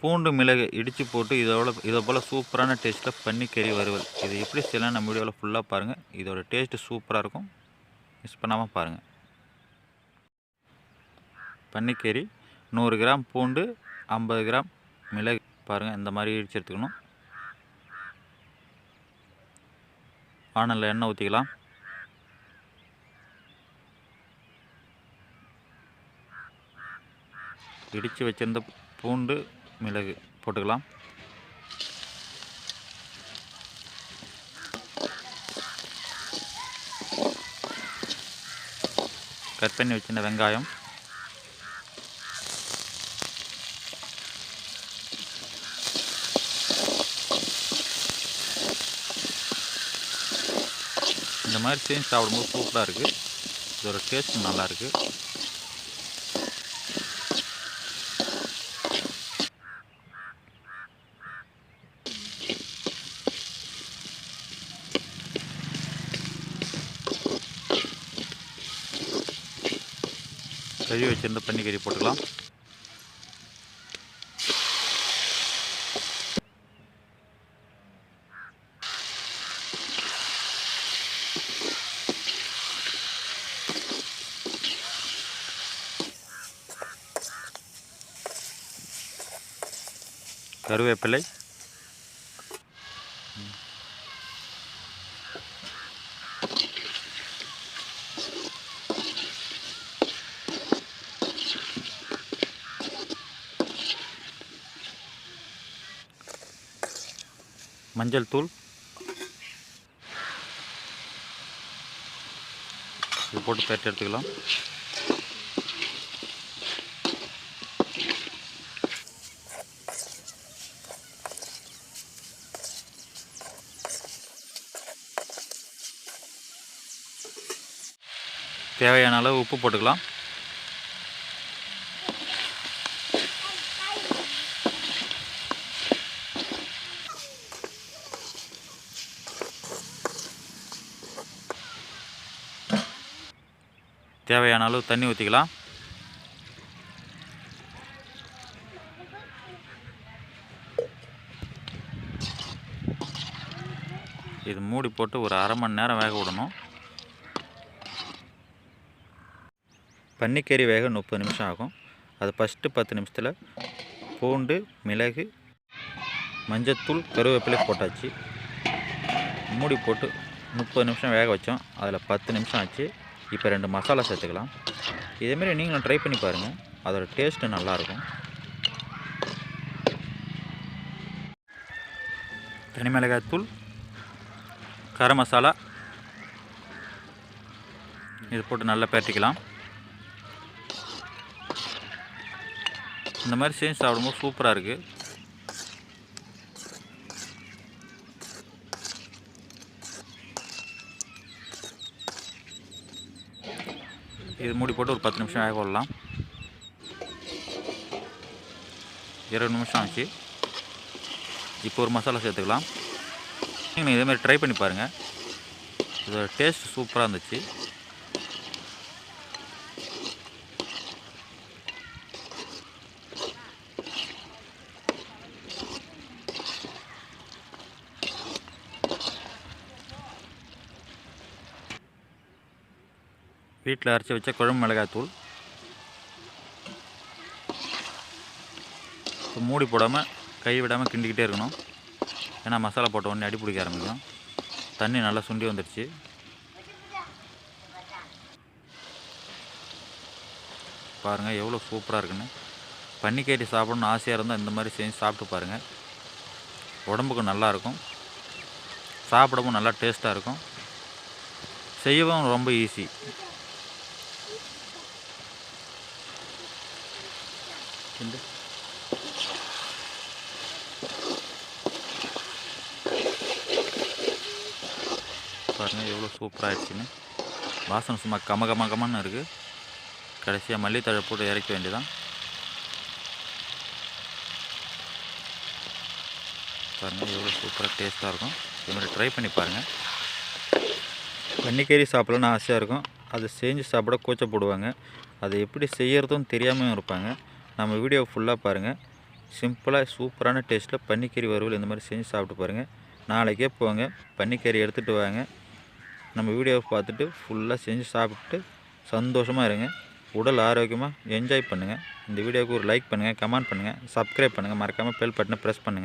பூண்டு மிளகு இடித்து போட்டு இதோட இதை போல் சூப்பரான டேஸ்ட்டில் பன்னிக்கறி வறுவல். இது எப்படி செய்யலாம் நம்ம வீடியோவில் ஃபுல்லாக பாருங்கள் இதோட டேஸ்ட்டு சூப்பராக இருக்கும். மிஸ் பண்ணாமல் பாருங்கள் பன்னிக்கறி நூறு கிராம் பூண்டு ஐம்பது கிராம் மிளகு. பாருங்கள் இந்த மாதிரி இடித்து எடுத்துக்கணும். வானலில் எண்ணெய் ஊற்றிக்கலாம் இடித்து வச்சிருந்த பூண்டு மிளகு போட்டுக்கலாம். கட் பண்ணி வச்சிருந்த வெங்காயம். இந்த மாதிரி செஞ்சு சாப்பிடும்போது சூப்பராக இருக்குது இதோட டேஸ்ட் நல்லா கழுவி வச்சிருந்த பன்னிக்கறி போட்டுக்கலாம். கருவேப்பிலை மஞ்சள் தூள். இது போட்டு பேட்டு எடுத்துக்கலாம். தேவையான அளவு உப்பு போட்டுக்கலாம். தேவையான அளவு தண்ணி ஊற்றிக்கலாம் இது மூடி போட்டு ஒரு அரை மணி நேரம் வேக விடணும். பன்னிக்கறி வேக முப்பது நிமிஷம் ஆகும். அது ஃபஸ்ட்டு பத்து நிமிஷத்தில் பூண்டு மிளகு மஞ்சத்தூள் கருவேப்பிலை போட்டாச்சு. மூடி போட்டு முப்பது நிமிஷம் வேக வச்சோம். அதில் பத்து நிமிஷம் ஆச்சு. இப்போ ரெண்டு மசாலா சேர்த்துக்கலாம். இதேமாரி நீங்களும் ட்ரை பண்ணி பாருங்கள் அதோட டேஸ்ட்டு நல்லாயிருக்கும். தனி மிளகாய் தூள் கரம் மசாலா. இது போட்டு நல்லா பரட்டிக்கலாம். இந்த மாதிரி செஞ்சு சாப்பிடும்போது சூப்பராக இருக்குது இது மூடி போட்டு ஒரு பத்து நிமிஷம் வேக விடலாம். இருபது நிமிஷம் ஆச்சு. இப்போ ஒரு மசாலா சேர்த்துக்கலாம். நீங்கள் இதேமாதிரி ட்ரை பண்ணி பாருங்கள் இதோட டேஸ்ட் சூப்பராக இருந்துச்சு. வீட்டில் அரைச்சி வச்ச குழம்பு மிளகாய் தூள். இப்போ மூடி போடாமல் கை விடாமல் கிண்டிக்கிட்டே இருக்கணும். ஏன்னா மசாலா போட்ட உடனே அடி பிடிக்க ஆரம்பிக்கும். தண்ணி நல்லா சுண்டி வந்துடுச்சு பாருங்கள் எவ்வளோ சூப்பராக இருக்குன்னு. பன்னிக்கறி சாப்பிடணும்னு ஆசையாக இருந்தால் இந்த மாதிரி செஞ்சு சாப்பிட்டு பாருங்கள் உடம்புக்கு நல்லாயிருக்கும் சாப்பிடவும் நல்லா டேஸ்ட்டாக இருக்கும். செய்யவும் ரொம்ப ஈஸி. கிண்டு பாருங்கள் எவ்வளோ சூப்பராக ஆயிடுச்சுன்னு. வாசனை சும்மா கம கம கமன்னு இருக்குது கடைசியாக மல்லித்தழை போட்டு இறக்க வேண்டியதான் பாருங்கள் எவ்வளோ சூப்பராக டேஸ்ட்டாக இருக்கும். இது மாதிரி ட்ரை பண்ணி பாருங்கள் பன்னிக்கறி சாப்பிடலன்னு ஆசையாக இருக்கும். அதை செஞ்சு சாப்பிட கூச்சப்படுவாங்க. அதை எப்படி செய்யறதும் தெரியாமல் இருப்பாங்க. நம்ம வீடியோ ஃபுல்லாக பாருங்கள் சிம்பிளாக சூப்பரான டேஸ்ட்டில் பன்னிக்கறி வறுவல் இந்த மாதிரி செஞ்சு சாப்பிட்டு பாருங்கள் நாளைக்கே போங்க பன்னிக்கறி எடுத்துகிட்டு வாங்க. நம்ம வீடியோவை பார்த்துட்டு ஃபுல்லாக செஞ்சு சாப்பிட்டு சந்தோஷமாக இருங்க. உடல் ஆரோக்கியமாக என்ஜாய் பண்ணுங்கள் இந்த வீடியோவுக்கு ஒரு லைக் பண்ணுங்கள் கமெண்ட் பண்ணுங்கள் சப்ஸ்கிரைப் பண்ணுங்கள் மறக்காமல் பெல் பட்டனை ப்ரெஸ் பண்ணுங்கள்